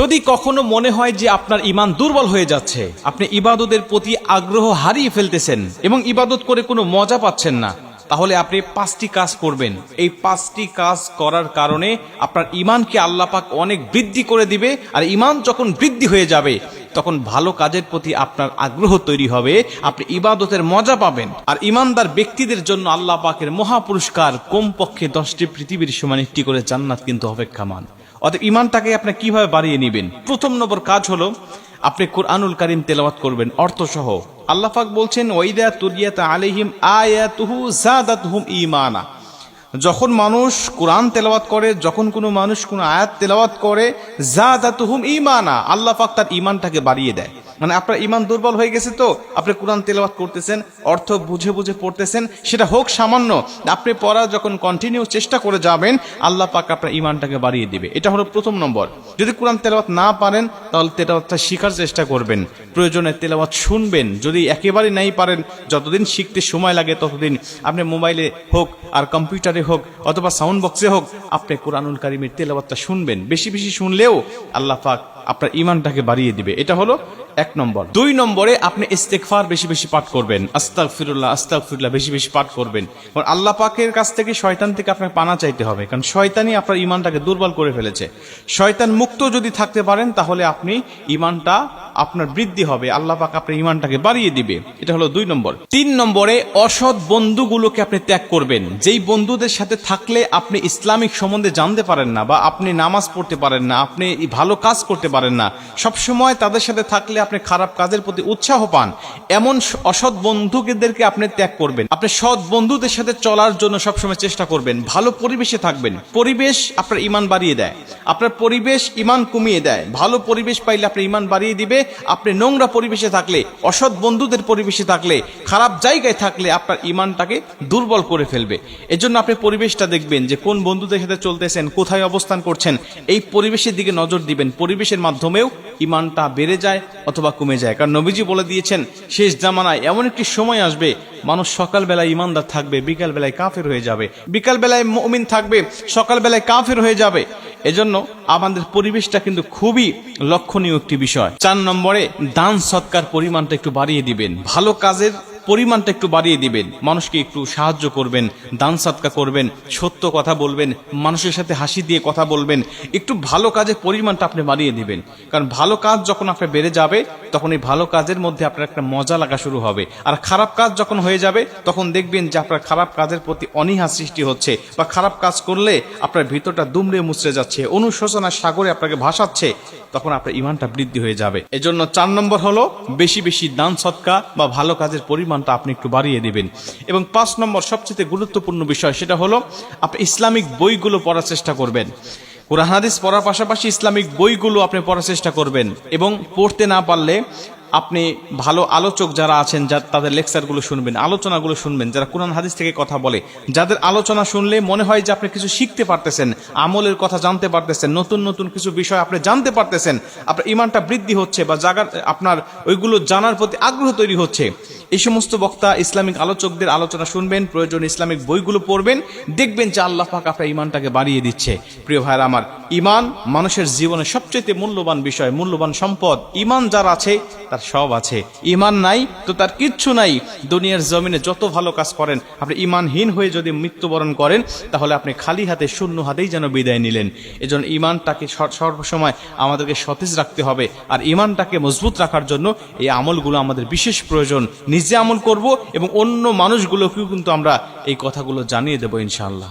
যদি কখনো মনে হয় যে আপনার ইমান দুর্বল হয়ে যাচ্ছে, আপনি ইবাদতের প্রতি আগ্রহ হারিয়ে ফেলতেছেন এবং ইবাদত করে কোনো মজা পাচ্ছেন না, তাহলে আপনি পাঁচটি কাজ করবেন। এই পাঁচটি কাজ করার কারণে আপনার ইমানকে আল্লাহ পাক অনেক বৃদ্ধি করে দিবে, আর ইমান যখন বৃদ্ধি হয়ে যাবে, তখন ভালো কাজের প্রতি আপনার আগ্রহ তৈরি হবে, আপনি ইবাদতের মজা পাবেন। আর ইমানদার ব্যক্তিদের জন্য আল্লাহ পাকের কমপক্ষে দশটি পৃথিবীর সমান, একটি করে জান্নাত কিন্তু অপেক্ষামান। অতএব ইমানটাকে আপনি কীভাবে বাড়িয়ে নেবেন? প্রথম নম্বর কাজ হলো, আপনি কোরআনুল কারিম তেলাওয়াত করবেন, অর্থসহ। আল্লাহ পাক বলছেন, ওয়াইদা তুরিয়াত আলাইহিম আয়াতুহু জাদাতুহুম ইমানা যখন মানুষ কোরআন তেলাওয়াত করে, যখন কোনো মানুষ কোনো আয়াত তেলাওয়াত করে, জাদাতুহুম ঈমানা। আল্লাহ পাক তার ঈমানটাকে বাড়িয়ে দেয়। মানে আপনার ইমান দুর্বল হয়ে গেছে তো, আপনি কোরআন তেলাওয়াত করতেছেন, অর্থ বুঝে বুঝে পড়তেছেন, সেটা হোক সামান্য, আপনি পড়া যখন কন্টিনিউ চেষ্টা করে যাবেন, আল্লাহ পাক আপনার ইমানটাকে বাড়িয়ে দিবে। এটা হলো প্রথম নম্বর। যদি কোরআন তেলাওয়াত না পারেন, তাহলে তেলাওয়াতটা শেখার চেষ্টা করবেন। প্রয়োজনে তেলাওয়াত শুনবেন। যদি একেবারে নাই পারেন, যতদিন শিখতে সময় লাগে ততদিন। আপনি মোবাইলে হোক আর কম্পিউটারে হোক অথবা সাউন্ড বক্সে হোক, আপনি কোরআনুল কারিমের তেলাওয়াতটা শুনবেন। বেশি বেশি শুনলেও আল্লাহ পাক আপনার ইমানটাকে বাড়িয়ে দিবে। এটা হলো এক নম্বর। দুই নম্বরে আপনি ইস্তেকফার বেশি বেশি পাঠ করবেন। আস্তাক ফিরুল্লাহ আস্তাক ফিরুল্লাহ বেশি বেশি পাঠ করবেন। আল্লাহ পাকের কাছ থেকে শয়তান থেকে আপনাকে পানা চাইতে হবে। কারণ শয়তানই আপনার ইমানটাকে দুর্বল করে ফেলেছে। শয়তান মুক্ত যদি থাকতে পারেন, তাহলে আপনি ইমানটা আপনার বৃদ্ধি হবে। আল্লাহ পাক আপনার ইমানটাকে বাড়িয়ে দিবে। এটা হলো দুই নম্বর। তিন নম্বরে, অসৎ বন্ধুগুলোকে আপনি ত্যাগ করবেন। যেই বন্ধুদের সাথে থাকলে আপনি ইসলামিক সম্বন্ধে জানতে পারেন না বা আপনি নামাজ পড়তে পারেন না, আপনি ভালো কাজ করতে পারেন না সব সময় তাদের সাথে থাকলে আপনি খারাপ কাজের প্রতি উৎসাহ পান। এমন অসৎ বন্ধুদেরকে আপনি ত্যাগ করবেন। আপনি সৎ বন্ধুদের সাথে চলার জন্য সবসময় চেষ্টা করবেন। ভালো পরিবেশে থাকবেন। পরিবেশ আপনার ইমান বাড়িয়ে দেয়। আপনার পরিবেশ ইমান কমিয়ে দেয়। ভালো পরিবেশ পাইলে আপনার ইমান বাড়িয়ে দিবে। আপনি নোংরা পরিবেশে থাকলে, অসৎ বন্ধুদের পরিবেশে থাকলে, খারাপ জায়গায় থাকলে আপনার ইমানটাকে দুর্বল করে ফেলবে। এজন্য আপনি পরিবেশটা দেখবেন যে কোন বন্ধুদের সাথে চলতেছেন, কোথায় অবস্থান করছেন, এই পরিবেশের দিকে নজর দিবেন। পরিবেশের মাধ্যমেও ইমানটা বেড়ে যায় অথবা কমে যায়। কারণ নবীজি বলে দিয়েছেন, শেষ জামানায় এমন একটি সময় আসবে মানুষ সকালবেলায় ইমানদার থাকবে, বিকালবেলায় কাফের হয়ে যাবে। বিকালবেলায় মমিন থাকবে, সকালবেলায় কাফের হয়ে যাবে। এজন্য আমাদের পরিবেশটা কিন্তু খুবই লক্ষণীয় একটি বিষয়। চার নম্বরে দান সৎকার পরিমাণটা একটু বাড়িয়ে দিবেন। ভালো কাজের পরিমাণটা একটু বাড়িয়ে দিবেন। মানুষকে একটু সাহায্য করবেন, দান সৎকা করবেন, সত্য কথা বলবেন, মানুষের সাথে হাসি দিয়ে কথা বলবেন, একটু ভালো কাজের পরিমাণটা আপনি বাড়িয়ে দিবেন। কারণ ভালো কাজ যখন আপনার বেড়ে যাবে, তখন এই ভালো কাজের মধ্যে আপনার একটা মজা লাগা শুরু হবে। আর খারাপ কাজ যখন হয়ে যাবে, তখন দেখবেন যে আপনার খারাপ কাজের প্রতি অনীহা সৃষ্টি হচ্ছে বা খারাপ কাজ করলে আপনার ভিতরটা দুমড়ে মুচড়ে যাচ্ছে অনুশোচনার সাগরে আপনাকে ভাসাচ্ছে, তখন আপনার ইমানটা বৃদ্ধি হয়ে যাবে। এজন্য চার নম্বর হলো, বেশি বেশি দান সৎকা বা ভালো কাজের পরিমাণটা আপনি একটু বাড়িয়ে দিবেন। এবং পাঁচ নম্বর, সবচেয়ে গুরুত্বপূর্ণ বিষয় সেটা হলো, আপনি ইসলামিক বইগুলো পড়ার চেষ্টা করবেন। কোরআন, হাদিস পড়ার পাশাপাশি ইসলামিক বইগুলো আপনি পড়ার চেষ্টা করবেন। এবং পড়তে না পারলে আপনি ভালো আলোচক যারা আছেন, যা তাদের লেকচারগুলো শুনবেন, আলোচনাগুলো শুনবেন, যারা কোরআন, হাদিস থেকে কথা বলে, যাদের আলোচনা শুনলে মনে হয় যে আপনি কিছু শিখতে পারতেছেন, আমলের কথা জানতে পারতেছেন, নতুন নতুন কিছু বিষয় আপনি জানতে পারতেছেন, আপনার ইমানটা বৃদ্ধি হচ্ছে বা জাগার, আপনার ওইগুলো জানার প্রতি আগ্রহ তৈরি হচ্ছে। এই সমস্ত বক্তা ইসলামিক আলোচকদের আলোচনা শুনবেন, প্রয়োজন ইসলামিক বইগুলো পড়বেন, দেখবেন যে আল্লাহ পাক আপনার ইমানটাকে বাড়িয়ে দিচ্ছে। প্রিয় ভাইয়ের, আমার ইমান মানুষের জীবনে সবচেয়ে মূল্যবান বিষয়, মূল্যবান সম্পদ। ইমান যার আছে, তার সব আছে। ইমান নাই, তো তার কিচ্ছু নাই। দুনিয়ার জমিনে যত ভালো কাজ করেন, আপনি ইমানহীন হয়ে যদি মৃত্যুবরণ করেন, তাহলে আপনি খালি হাতে, শূন্য হাতেই যেন বিদায় নিলেন। এজন্য ইমানটাকে সর্বসময় আমাদেরকে সতেজ রাখতে হবে। আর ইমানটাকে মজবুত রাখার জন্য এই আমলগুলো আমাদের বিশেষ প্রয়োজন। নিজে আমল করব এবং অন্য মানুষগুলোকেও কিন্তু আমরা এই কথাগুলো জানিয়ে দেবো ইনশাআল্লাহ।